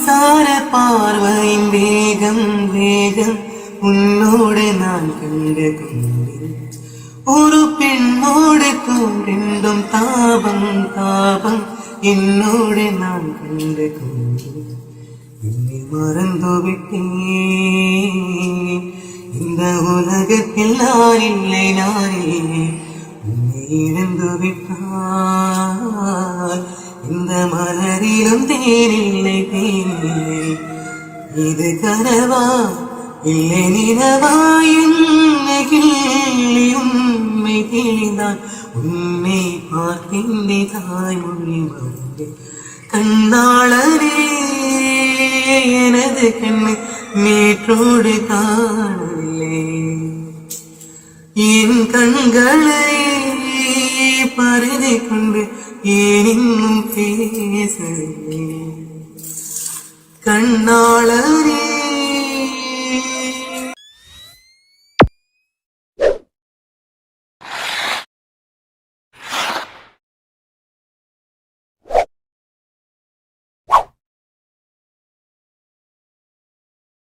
மின்சார பார்வையின் வேகம் வேகம் உன்னோடு நான் கண்டு கொண்டேன். ஒரு பெண்ணோடு தோன்றும் தாபம் தாபம் என்னோடு நான் கண்டு கொண்டேன். என்னை மறந்து விட்டேன் இந்த உலகத்தில் நான் இல்லை நானே உன்னை இழந்து விட்டான் மலரிலும் தேனில்லை தேனில்லை. இது கனவா? இல்லை நினவா என்ன கிள்ளி உண்மை தெளிந்தான் உன்னை பார்க்கின்றே தாய்மொழி மறந்து கண்ணாளரே எனது கண்ணு நேற்றோடு காணவில்லை. என் கண்களை பருதி கொண்டு ஏன் இன்னும் பேசவில்லை கண்ணாளரே